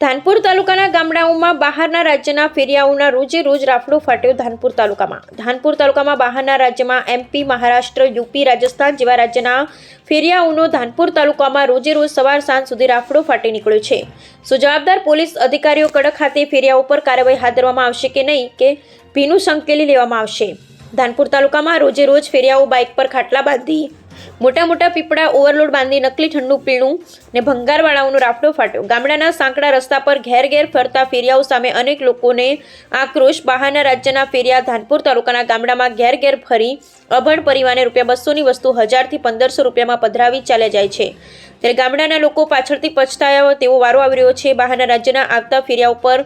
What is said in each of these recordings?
ધાનપુર તાલુકાના ગામડાઓમાં બહારના રાજ્યના ફેરિયાઓના રોજે રોજ રાફડો ફાટ્યો ધાનપુર તાલુકામાં. ધાનપુર તાલુકામાં બહારના રાજ્યમાં એમપી, મહારાષ્ટ્ર, યુપી, રાજસ્થાન જેવા રાજ્યના ફેરિયાઓનો ધાનપુર તાલુકામાં રોજે રોજ સવાર સાંજ સુધી રાફડો ફાટી નીકળ્યો છે. સો જવાબદાર પોલીસ અધિકારીઓ કડક હાથે ફેરિયાઓ પર કાર્યવાહી હાથ ધરવામાં આવશે કે નહીં કે ભીનું સંકેલી લેવામાં આવશે. ધાનપુર તાલુકામાં રોજે રોજ ફેરિયાઓ બાઇક પર ખાટલા બાંધી મોટા મોટા પીપળા ઓવરલોડ બાંધી નકલી ઠંડુ પીણું ને ભંગારવાળાઓનો રાફડો ફાટ્યો. ગામડાના સાંકડા રસ્તા પર ઘેર ઘેર ફરતા ફેરિયાઓ સામે અનેક લોકોને આક્રોશ. બહારના રાજ્યના ફેરિયા ધાનપુર તાલુકાના ગામડામાં ઘેર ઘેર ફરી અભણ પરિવારને રૂપિયા બસોની વસ્તુ હજારથી પંદરસો રૂપિયામાં પધરાવી ચાલ્યા જાય છે. ત્યારે ગામડાના લોકો પાછળથી પછતાયા તેવો વારો આવી રહ્યો છે. બહારના રાજ્યના આવતા ફેરિયા ઉપર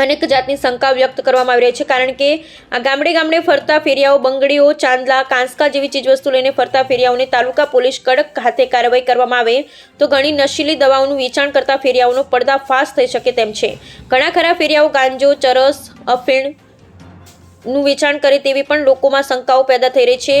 અનેક જાતની શંકા વ્યક્ત કરવામાં આવી રહી છે. કારણ કે આ ગામડે ગામડે ફરતા ફેરિયાઓ, બંગડીઓ, ચાંદલા, કાંસકા જેવી ચીજવસ્તુ લઈને ફરતા ફેરિયાઓને તાલુકા પોલીસ કડક હાથે કાર્યવાહી કરવામાં આવે તો ઘણી નશીલી દવાઓનું વેચાણ કરતા ફેરિયાઓનો પર્દાફાશ થઈ શકે તેમ છે. ઘણા ખરા ફેરિયાઓ ગાંજો, ચરસ, અફીણનું વેચાણ કરે તેવી પણ લોકોમાં શંકાઓ પેદા થઈ રહી છે.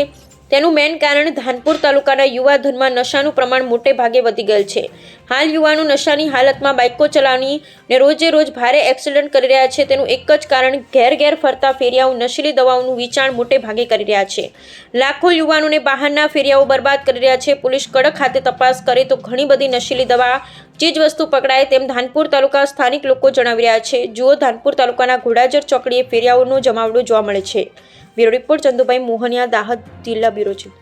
તેનું મેન કારણ ધાનપુર તાલુકાના યુવા ધનમાં નશાનું પ્રમાણ મોટે ભાગે વધી ગયેલ છે. હાલ યુવાનો નશાની હાલતમાં બાઇકો ચલાવની ને રોજે રોજ ભારે એક્સિડન્ટ કરી રહ્યા છે. તેનું એક જ કારણ ઘેર ઘેર ફરતા ફેરિયાઓ નશીલી દવાઓનું વિચાણ મોટે ભાગે કરી રહ્યા છે. લાખો યુવાનોને બહારના ફેરિયાઓ બરબાદ કરી રહ્યા છે. પોલીસ કડક હાથે તપાસ કરે તો ઘણી બધી નશીલી દવા ચીજ વસ્તુ પકડાય તેમ ધાનપુર તાલુકા સ્થાનિક લોકો જણાવી રહ્યા છે. જુઓ ધાનપુર તાલુકાના ઘોડાજર ચોકડીએ ફેરિયાઓનો જમાવડો જોવા મળે છે. બ્યુરો રિપોર્ટ ચંદુભાઈ મોહનિયા દાહોદ જિલ્લા બ્યુરો છે.